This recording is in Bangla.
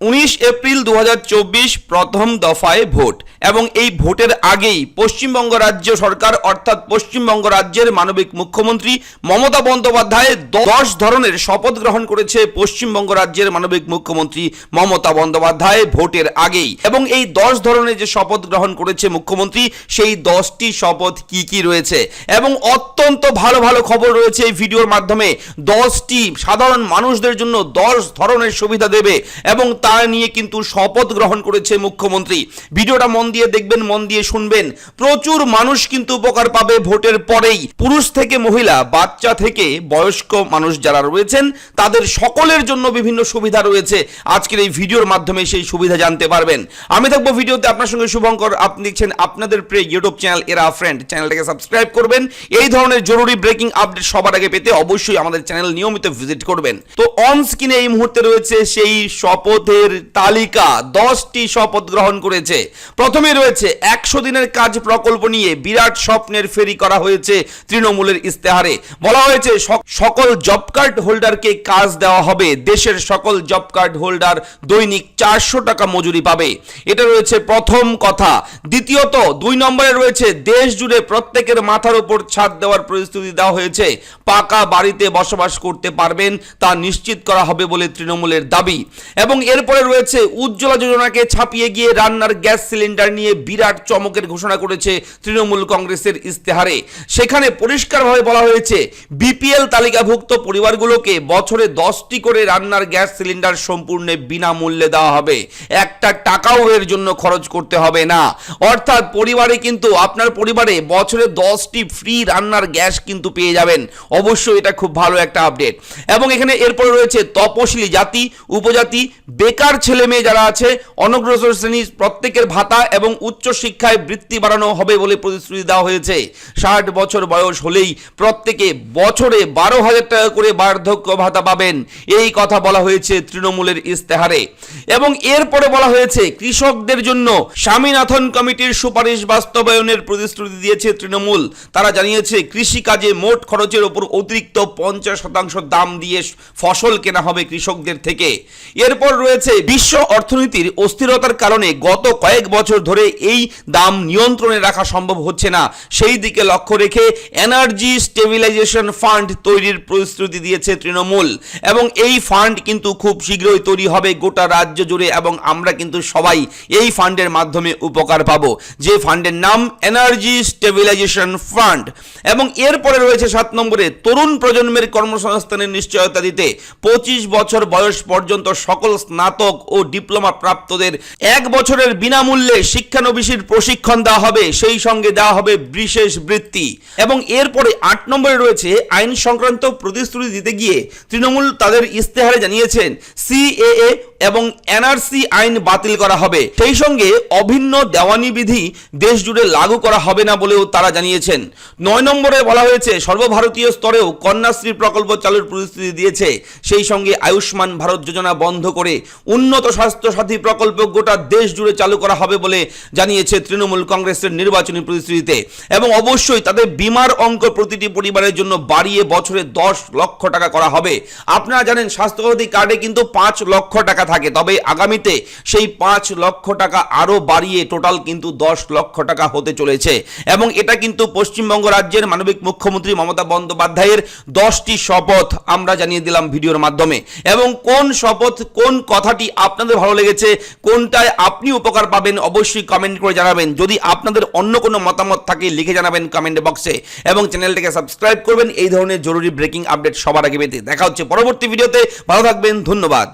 উনিশ এপ্রিল দু হাজার চব্বিশ প্রথম দফায় ভোট। এবং এই ভোটের আগেই পশ্চিমবঙ্গ রাজ্য সরকার, অর্থাৎ পশ্চিমবঙ্গ রাজ্যের মানবিক মুখ্যমন্ত্রী মমতা বন্দ্যোপাধ্যায় দশ ধরনের শপথ গ্রহণ করেছে পশ্চিমবঙ্গ রাজ্যের মানবিক মুখ্যমন্ত্রী মমতা বন্দ্যোপাধ্যায় ভোটের আগেই। এবং এই দশ ধরনের যে শপথ গ্রহণ করেছে মুখ্যমন্ত্রী, সেই দশটি শপথ কি কি রয়েছে? এবং অত্যন্ত ভালো ভালো খবর রয়েছে এই ভিডিওর মাধ্যমে। দশটি সাধারণ মানুষদের জন্য দশ ধরনের সুবিধা দেবে এবং তা নিয়ে কিন্তু শপথ গ্রহণ করেছে মুখ্যমন্ত্রী। ভিডিওটা মন দিয়ে দেখবেন, মন দিয়ে শুনবেন। প্রচুর মানুষ কিন্তু উপকার পাবে ভোটের পরেই। পুরুষ থেকে মহিলা, বাচ্চা থেকে বয়স্ক মানুষ যারা রয়েছেন, তাদের সকলের জন্য বিভিন্ন সুবিধা রয়েছে। আজকের এই ভিডিওর মাধ্যমে সেই সুবিধা জানতে পারবেন। আমি থাকব ভিডিওতে আপনার সঙ্গে শুভঙ্কর। আপনি দেখছেন আপনাদের প্রিয় ইউটিউব চ্যানেল এরা ফ্রেন্ড। চ্যানেলটাকে সাবস্ক্রাইব করবেন। এই ধরনের জরুরি ব্রেকিং আপডেট সবার আগে পেতে অবশ্যই আমাদের চ্যানেল নিয়মিত ভিজিট করবেন। তো অন স্ক্রিনে এই মুহূর্তে রয়েছে সেই শপথের তালিকা। দশটি শপথ গ্রহণ করেছে। প্রথমে রয়েছে। একশো দিনের কাজ প্রকল্প নিয়ে বিরাট স্বপ্নের ফেরি করা হয়েছে তৃণমূলের ইস্তেহারে বলা হয়েছে সকল জব কার্ড হোল্ডারকে কাজ দেওয়া হবে। দেশের সকল জব কার্ড হোল্ডার দৈনিক চারশো টাকা মজুরি পাবে। এটা রয়েছে প্রথম কথা। দ্বিতীয়ত, দুই নম্বরে রয়েছে, দেশ জুড়ে প্রত্যেকের মাথার উপর ছাদ দেওয়ার প্রতিশ্রুতি দেওয়া হয়েছে। পাকা বাড়িতে বসবাস করতে পারবেন, তা নিশ্চিত করা হবে বলে তৃণমূলের দাবি। এবং এরপরে রয়েছে, উজ্জ্বলা যোজনাকে ছাপিয়ে গিয়ে রান্নার গ্যাস সিলিন্ডার নিয়ে বিরাট চমকের ঘোষণা করেছে তৃণমূল কংগ্রেসের ইস্তেহারে সেখানে পরিষ্কারভাবে বলা হয়েছে, বিপিএল তালিকাভুক্ত পরিবারগুলোকে বছরে দশটি করে রান্নার গ্যাস সিলিন্ডার সম্পূর্ণ বিনামূল্যে দেওয়া হবে। একটা টাকাও এর জন্য খরচ করতে হবে না। অর্থাৎ পরিবারে কিন্তু, আপনার পরিবারে বছরে দশটি ফ্রি রান্নার গ্যাস কিন্তু পেয়ে যাবেন। অবশ্যই এটা খুব ভালো একটা আপডেট। এবং এখানে এরপরে রয়েছে তপশিলি জাতি, উপজাতি, বেকার ছেলে মেয়ে যারা আছে, অনগ্রসর শ্রেণি, প্রত্যেকের ভাতা এবং উচ্চ শিক্ষায় বৃত্তি বাড়ানো হবে বলে প্রতিশ্রুতি দেওয়া হয়েছে। ষাট বছর বয়স হলেই প্রত্যেকে বছরে বারো হাজার টাকা করে বার্ধক্য ভাতা পাবেন। এই কথা বলা হয়েছে তৃণমূলের ইস্তেহারে এবং এরপরে বলা হয়েছে, কৃষকদের জন্য স্বামীনাথন কমিটির সুপারিশ বাস্তবায়নের প্রতিশ্রুতি দিয়েছে তৃণমূল। তারা জানিয়েছে, কৃষিকাজে মোট খরচের ওপর অতিরিক্ত পঞ্চাশ শতাংশ দাম দিয়ে ফসল কেনা হবে কৃষকদের থেকে। এরপর রয়েছে, বিশ্ব অর্থনীতির অস্থিরতার কারণে গত কয়েক বছর ধরে এই দাম নিয়ন্ত্রণে রাখা সম্ভব হচ্ছে না। সেই দিকে লক্ষ্য রেখে এনার্জি স্টেবিলাইজেশন ফান্ড তৈরির প্রতিশ্রুতি দিয়েছে তৃণমূল। এবং এই ফান্ড কিন্তু খুব শীঘ্রই তৈরি হবে গোটা রাজ্য জুড়ে এবং আমরা কিন্তু সবাই এই ফান্ডের মাধ্যমে উপকার পাবো। যে ফান্ডের নাম এনার্জি স্টেবিলাইজেশন ফান্ড। এবং এরপরে রয়েছে সাত নম্বরে তরুণ প্রজন্মের কর্মসংস্থানের নিশ্চয়তা দিতে। পঁচিশ বছর বয়স পর্যন্ত সকল স্নাতক ও ডিপ্লোমা প্রাপ্তদের এক বছরের বিনামূল্যে শিক্ষানবিশির প্রশিক্ষণ দেওয়া হবে, সেই সঙ্গে দেওয়া হবে বিশেষ বৃত্তি। এবং এরপরে আট নম্বরে রয়েছে আইন সংক্রান্ত প্রতিশ্রুতি দিতে গিয়ে তৃণমূল তাদের ইস্তেহারে জানিয়েছেন, সিএএ এবং এনআরসি আইন বাতিল করা হবে। সেই সঙ্গে অভিন্ন দেওয়ানি বিধি দেশ জুড়ে লাগু করা হবে না বলেও তারা জানিয়েছেন। নয় নম্বরে বলা হয়েছে, সর্বভারতীয় স্তরেও কন্যাশ্রী প্রকল্প চালুর প্রতিশ্রুতি দিয়েছে। সেই সঙ্গে আয়ুষ্মান ভারত যোজনা বন্ধ করে উন্নত স্বাস্থ্য সাথী প্রকল্প গোটা দেশ জুড়ে চালু করা হবে বলে জানিয়েছে তৃণমূল কংগ্রেসের নির্বাচনী প্রতিশ্রুতিতে। এবং অবশ্যই তাদের বিমার অঙ্ক প্রতিটি পরিবারের জন্য বাড়িয়ে বছরে দশ লক্ষ টাকা করা হবে। আপনারা জানেন, স্বাস্থ্যসাথী কার্ডে কিন্তু পাঁচ লক্ষ টাকা থাকে। তবে আগামীতে সেই পাঁচ লক্ষ টাকা আরও বাড়িয়ে টোটাল কিন্তু দশ লক্ষ টাকা হতে চলেছে। এবং এটা কিন্তু পশ্চিমবঙ্গ রাজ্যের মানবিক মুখ্যমন্ত্রী মমতা বন্দ্যোপাধ্যায়ের দশটি শপথ আমরা জানিয়ে দিলাম ভিডিওর মাধ্যমে। এবং কোন শপথ, কোন কথাটি আপনাদের ভালো লেগেছে, কোনটায় আপনি উপকার পাবেন অবশ্যই কমেন্ট করে জানাবেন। যদি আপনাদের অন্য কোনো মতামত থাকে, লিখে জানাবেন কমেন্ট বক্সে এবং চ্যানেলটিকে সাবস্ক্রাইব করবেন। এই ধরনের জরুরি ব্রেকিং আপডেট সবার আগে পেতে। দেখা হচ্ছে পরবর্তী ভিডিওতে। ভালো থাকবেন, ধন্যবাদ।